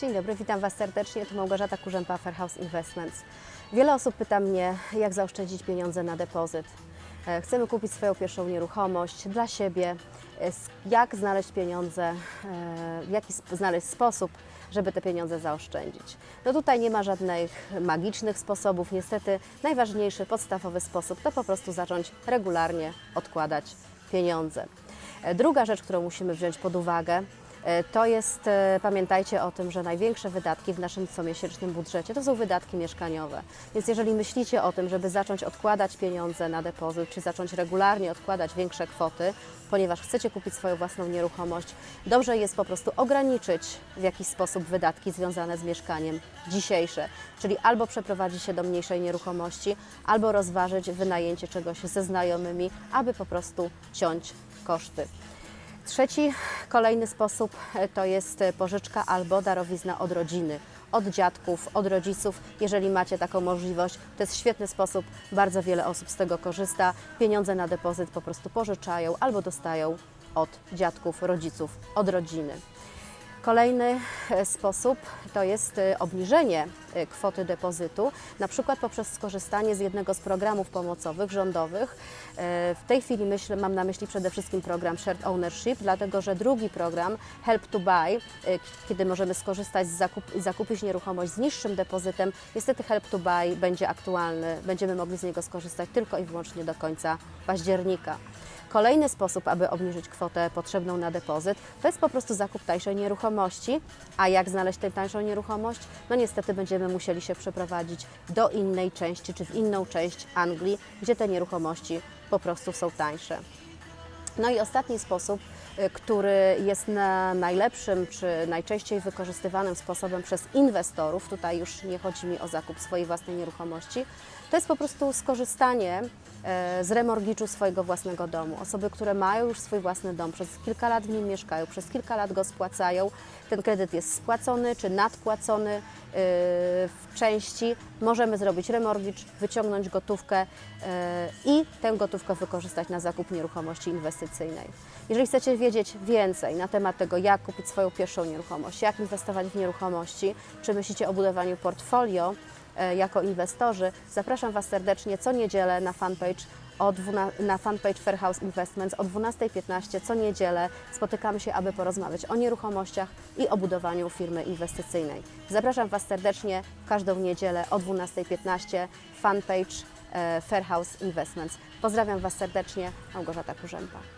Dzień dobry, witam Was serdecznie. Tu Małgorzata Kurzępa, Fairhouse Investments. Wiele osób pyta mnie, jak zaoszczędzić pieniądze na depozyt. E, Chcemy kupić swoją pierwszą nieruchomość dla siebie. E, Jak znaleźć pieniądze, e, w jaki znaleźć sposób, żeby te pieniądze zaoszczędzić. No tutaj nie ma żadnych magicznych sposobów. Niestety najważniejszy, podstawowy sposób to po prostu zacząć regularnie odkładać pieniądze. Druga rzecz, którą musimy wziąć pod uwagę, to jest, e, pamiętajcie o tym, że największe wydatki w naszym comiesięcznym budżecie to są wydatki mieszkaniowe. Więc jeżeli myślicie o tym, żeby zacząć odkładać pieniądze na depozyt, czy zacząć regularnie odkładać większe kwoty, ponieważ chcecie kupić swoją własną nieruchomość, dobrze jest po prostu ograniczyć w jakiś sposób wydatki związane z mieszkaniem dzisiejsze. Czyli albo przeprowadzić się do mniejszej nieruchomości, albo rozważyć wynajęcie czegoś ze znajomymi, aby po prostu ciąć koszty. Trzeci, kolejny sposób e, to jest e, pożyczka albo darowizna od rodziny, od dziadków, od rodziców. Jeżeli macie taką możliwość, to jest świetny sposób, bardzo wiele osób z tego korzysta. Pieniądze na depozyt po prostu pożyczają albo dostają od dziadków, rodziców, od rodziny. Kolejny e, sposób to jest e, obniżenie e, kwoty depozytu, na przykład poprzez skorzystanie z jednego z programów pomocowych rządowych. W tej chwili myślę, mam na myśli przede wszystkim program Shared Ownership, dlatego że drugi program Help to Buy, kiedy możemy skorzystać z zakup, zakupić nieruchomość z niższym depozytem, niestety Help to Buy będzie aktualny, będziemy mogli z niego skorzystać tylko i wyłącznie do końca października. Kolejny sposób, aby obniżyć kwotę potrzebną na depozyt, to jest po prostu zakup tańszej nieruchomości. A jak znaleźć tę tańszą nieruchomość? No niestety będziemy musieli się przeprowadzić do innej części, czy w inną część Anglii, gdzie te nieruchomości po prostu są tańsze. No i ostatni sposób, y, który jest na najlepszym czy najczęściej wykorzystywanym sposobem przez inwestorów, tutaj już nie chodzi mi o zakup swojej własnej nieruchomości, to jest po prostu skorzystanie e, z remorgiczu swojego własnego domu. Osoby, które mają już swój własny dom, przez kilka lat w nim mieszkają, przez kilka lat go spłacają, ten kredyt jest spłacony czy nadpłacony e, w części, możemy zrobić remorgicz, wyciągnąć gotówkę e, i tę gotówkę wykorzystać na zakup nieruchomości inwestycyjnej. Jeżeli chcecie wiedzieć więcej na temat tego, jak kupić swoją pierwszą nieruchomość, jak inwestować w nieruchomości, czy myślicie o budowaniu portfolio e, jako inwestorzy, zapraszam Was serdecznie co niedzielę na fanpage o na fanpage Fairhouse Investments o 12.15 co niedzielę spotykamy się, aby porozmawiać o nieruchomościach i o budowaniu firmy inwestycyjnej. Zapraszam Was serdecznie każdą niedzielę o 12.15 fanpage e, Fairhouse Investments. Pozdrawiam Was serdecznie, Małgorzata Kurzępa.